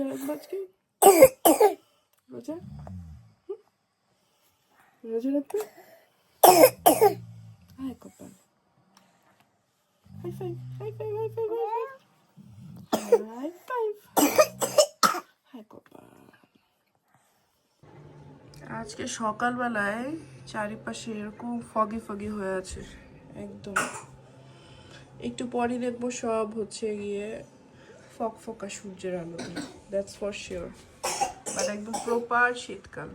রোজা রাখব আজকে রোজা হুম? রোজা রাখবে হাই কপাল high five high five high five high five high কপাল আজকে সকালবেলায় চারিপাশে এরকম ফগি ফগি হয়ে আছে। একদম। একটু পরে দেখব সব হচ্ছে গিয়ে। ফক ফকা সূর্যের আলো দ্যাটস ফর শিওর বাট একদম প্রপার শীতকাল।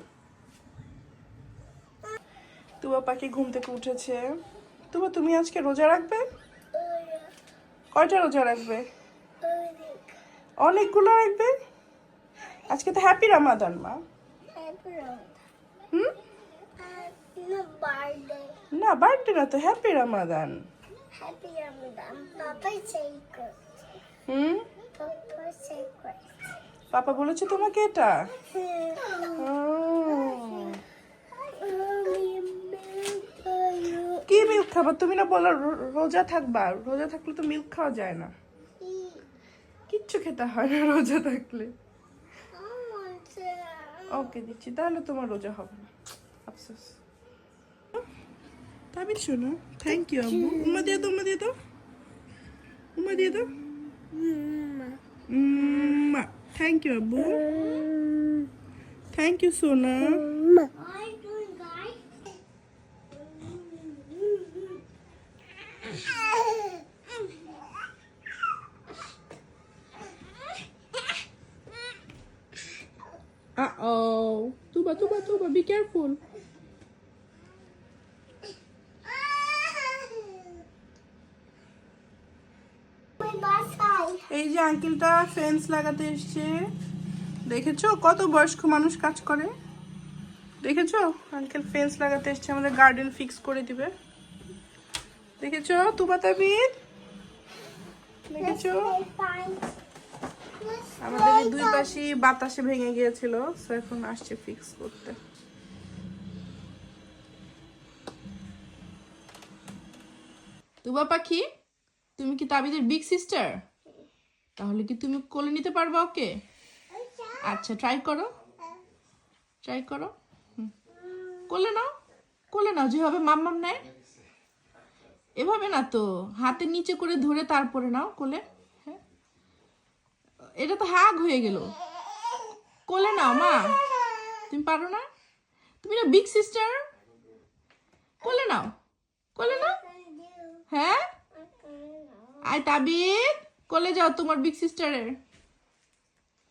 তুবা পাখি ঘুম থেকে উঠেছে। তুবা তুমি আজকে রোজা রাখবে? কয়টা রোজা রাখবে? অনেকগুলো রাখবে? আজকে তো হ্যাপি রামাদান মা। হুম. না বার্থডে না তো হ্যাপি রামাদান হুম. পাপা বলেছে তোমাকে এটা? কি মিল্ক খাবা? তুমি না বলো রোজা থাকবা। রোজা থাকলে তো মিল্ক খাওয়া যায় না। কিচ্ছু খেতে হয় না রোজা থাকলে। ওকে দিচ্ছি। তাহলে তোমার রোজা হবে না। আফসোস। তাবির শোনো থ্যাংক ইউ আব্বু উম্মা দিয়ে দাও উম্মা দিয়ে দাও। উম্মা দিয়ে দাও। থ্যাংক ইউ আব্বু থ্যাংক ইউ সোনা Uh-oh. Tuba, Tuba, Tuba, be careful. এই যে আঙ্কেলটা ফেন্স লাগাতে এসছে। দেখেছ? কত বয়স্ক মানুষ কাজ করে। দেখেছ? আঙ্কেল ফেন্স লাগাতে এসছে, আমাদের গার্ডেন ফিক্স করে দিবে। দেখেছ? তুবা তাবির দেখেছ? আমাদের দুই পাশে বাতাসে ভেঙে গিয়েছিল এখন আসছে ফিক্স করতে। তুবা পাখি, তুমি কি তাবিদের বিগ সিস্টার তাহলে কি তুমি কোলে নিতে পারবা ওকে? আচ্ছা ট্রাই করো। ট্রাই করো। কোলে নাও কোলে নাও, যেভাবে মাম মাম্মাম নেয়। এভাবে না তো হাতের নিচে করে ধরে তারপরে নাও কোলে। হ্যাঁ। এটা তো হাগ হয়ে গেল। কোলে নাও, মা। তুমি পারো না? তুমি না বিগ সিস্টার কোলে নাও কোলে নাও। হ্যাঁ? আয় তাবিদ কোলে যাও তোমার বিগ সিস্টারের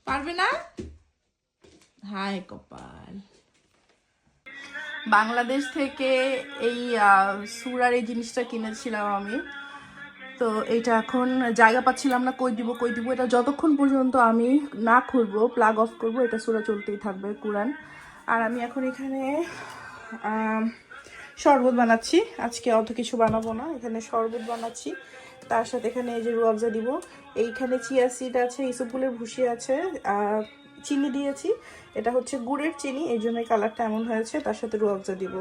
পারবে না? হাই কপাল। বাংলাদেশ থেকে এই সুরার এই জিনিসটা কিনেছিলাম আমি। তো এটা এখন জায়গা পাচ্ছিলাম না, কই দিব কই দিব, এটা যতক্ষণ পর্যন্ত আমি না খুলবো প্লাগ অফ করব, এটা সুরা চলতেই থাকবে, কোরআন। আর আমি এখন এখানে শরবত বানাচ্ছি। আজকে অত কিছু বানাবো না, এখানে শরবত বানাচ্ছি। তার সাথে এখানে এই যে রুয়াবজা দিব। এইখানে চিয়া সিড আছে ইসবগুলের ভুসি আছে, আর চিনি দিয়েছি। এটা হচ্ছে গুড়ের চিনি, এই জন্য কালারটা এমন হয়েছে, তার সাথে রুয়াবজা দিব।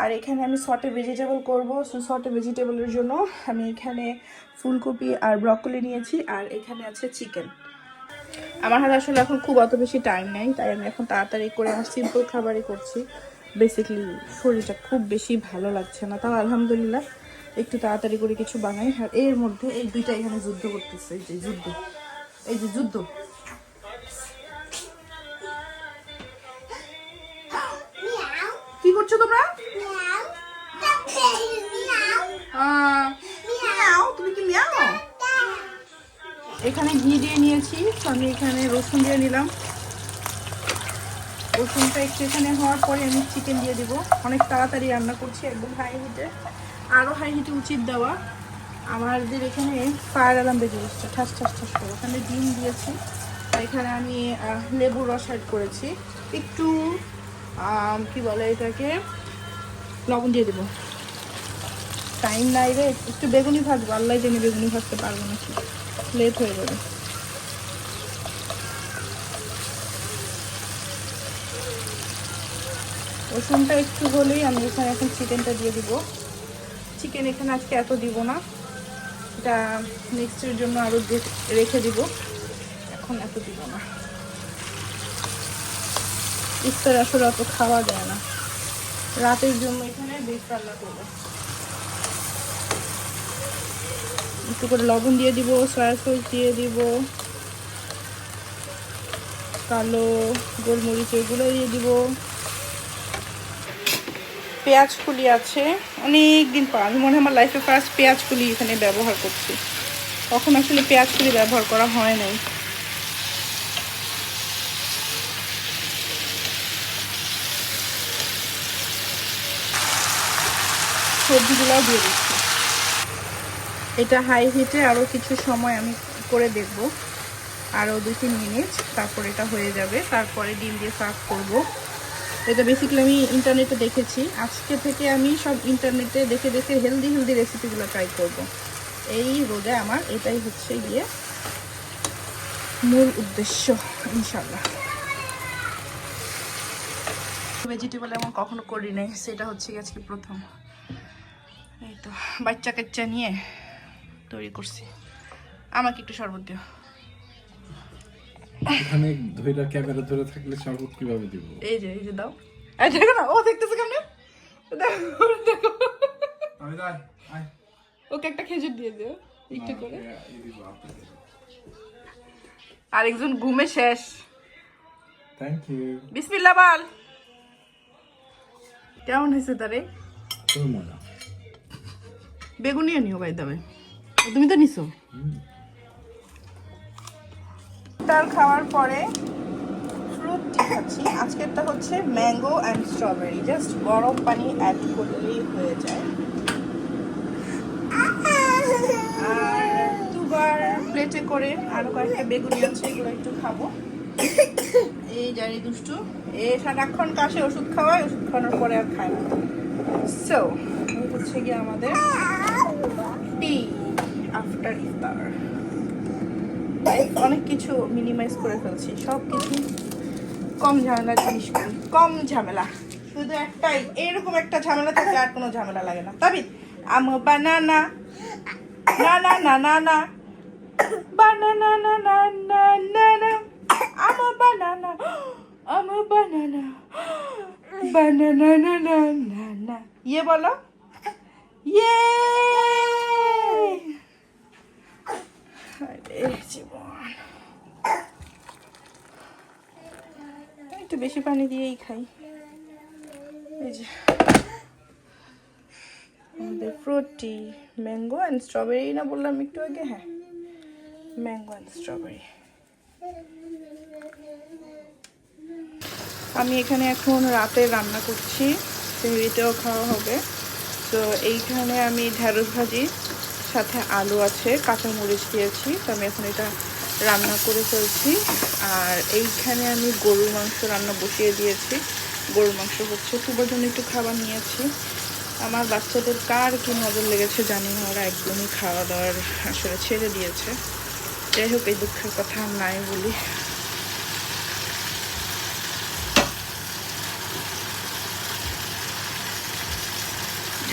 আর এখানে আমি সটে ভেজিটেবল করব, সো সটে ভেজিটেবলের জন্য আমি এখানে ফুলকপি আর ব্রকলি নিয়েছি, আর এখানে আছে চিকেন আমার হাতে আসলে এখন খুব অত বেশি টাইম নেই, তাই আমি এখন তাড়াতাড়ি করে আমার সিম্পল খাবারই করছি। বেসিক্যালি শরীরটা খুব বেশি ভালো লাগছে না। তাও আলহামদুলিল্লাহ, একটু তাড়াতাড়ি করে কিছু বানাই। আর এর মধ্যে এই দুইটা এখানে যুদ্ধ করতেছে, এই যে যুদ্ধ। এই যে যুদ্ধ। কি করছ তোমরা? তুমি কি এখানে ঘি দিয়ে নিয়েছি আমি এখানে রসুন দিয়ে নিলাম। রসুনটা একটু এখানে হওয়ার পরে আমি চিকেন দিয়ে দিব। অনেক তাড়াতাড়ি রান্না করছি একদম হাই হিটে আরও হাই হিটে উচিত দেওয়া। আমাদের এখানে ফায়ার অ্যালার্ম বেজে যাচ্ছে ঠাস ঠাস ঠাস করে। ওখানে ডিম দিয়েছি। এখানে আমি লেবুর রস অ্যাড করেছি। একটু কি বলে এটাকে, লবণ দিয়ে দেবো। টাইম নাই রে। একটু বেগুনি ভাজবো। আল্লাহ জানি বেগুনি ভাজতে পারব নাকি। লেট হয়ে যাবে। রসুনটা একটু হলেই আমি এখানে এখন চিকেনটা দিয়ে দিব। চিকেন এখানে আজকে এত দিব না। এটা নেক্সটের জন্য আরও রেখে দিব। এখন এত দিব না। ইফতার আসলে অত খাওয়া যায় না। রাতের জন্য এখানে বেশ রান্না করব। একটু করে লবণ দিয়ে দিব সয়া সস দিয়ে দিব, কালো গোলমরিচ এগুলো দিয়ে দিব। পেঁয়াজ কুলি আছে। অনেক দিন পর, আমি মনে হয় আমার লাইফে ফার্স্ট পেঁয়াজ কুলি এখানে ব্যবহার করছি। তখন আসলে পেঁয়াজ কুলি ব্যবহার করা হয় নাই। সবজিগুলোও দিয়ে দিচ্ছি। এটা হাই হিটে আরও কিছু সময় আমি করে দেখব। আরও দু তিন মিনিট তারপর এটা হয়ে যাবে। তারপরে ডিম দিয়ে সার্ভ করব। এটা বেসিক্যালি আমি ইন্টারনেটে দেখেছি। আজকে থেকে আমি সব ইন্টারনেটে দেখে দেখে হেলদি হেলদি রেসিপিগুলো ট্রাই করব। এই রোদে আমার এটাই হচ্ছে গিয়ে মূল উদ্দেশ্য ইনশাল্লাহ ভেজিটেবল এমন কখনো করি নাই, সেটা হচ্ছে আজকে প্রথম। এই তো বাচ্চা কাচ্চা নিয়ে তৈরি করছি। আমাকে একটু শরবত দিও। এখানে ধরে ক্যামেরা ধরে থাকলে শরবত কীভাবে দিব? এই যে এই যে দাও। এই দেখো না ও দেখতেছে কেমনে? দেখো দেখো। আমি যাই আয়। ওকে একটা খেজুর দিয়ে দিও একটু করে। আরেকজন ঘুমে শেষ। থ্যাংক ইউ বিসমিল্লা বাল। কেমন হয়েছে তারে? মজা। বেগুনিও নিও বাই দেবে তুমি তো নিছো। তার খাওয়ার পরে ফ্রুট খাচ্ছি। আজকেরটা হচ্ছে ম্যাঙ্গো অ্যান্ড স্ট্রবেরি জাস্ট গরম পানি অ্যাড করলেই হয়ে যায়। আর দুবার প্লেটে করে আরও কয়েকটা বেগুনি আছে, এগুলো একটু খাব। এই জানি দুষ্টু এ সারাক্ষণ কাশে ওষুধ খাওয়ায়, ওষুধ খাওয়ানোর পরে আর খায় না। সো হচ্ছে গিয়ে আমাদের টি আফটার ইফতার অনেক কিছু মিনিমাইজ করে ফেলছি সব কিছু কম ঝামেলার জিনিস কম ঝামেলা শুধু একটাই এরকম একটা ঝামেলা থাকলে আর কোনো ঝামেলা লাগে না তবে আম বানানা না না না না না বানানা না না না না না আম বানানা আম বানানা বানানা না না না না ইয়ে বলো ইয়ে জীবন একটু বেশি পানি দিয়েই খাই। এই যে আমাদের ফ্রুটি ম্যাঙ্গো অ্যান্ড স্ট্রবেরি না বললাম একটু আগে? হ্যাঁ ম্যাঙ্গো অ্যান্ড স্ট্রবেরি আমি এখানে এখন রাতে রান্না করছি সেহরিতেও খাওয়া হবে। তো এইখানে আমি ঢ্যাঁড়স ভাজি সাথে আলু আছে কাঁচামরিচ দিয়েছি, তো আমি এখন এটা রান্না করে ফেলছি। আর এইখানে আমি গরুর মাংস রান্না বসিয়ে দিয়েছি। গরুর মাংস হচ্ছে তুবার জন্য একটু খাবার নিয়েছি। আমার বাচ্চাদের কার কি নজর লেগেছে জানি না, ওরা একদমই খাওয়া দাওয়ার আসলে ছেড়ে দিয়েছে। যাই হোক, এই দুঃখের কথা নাই বলি।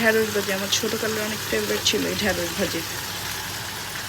ঢ্যাঁড়স ভাজি আমার ছোটোকালের অনেক ফেভারিট ছিল এই ঢ্যাঁড়স ভাজি।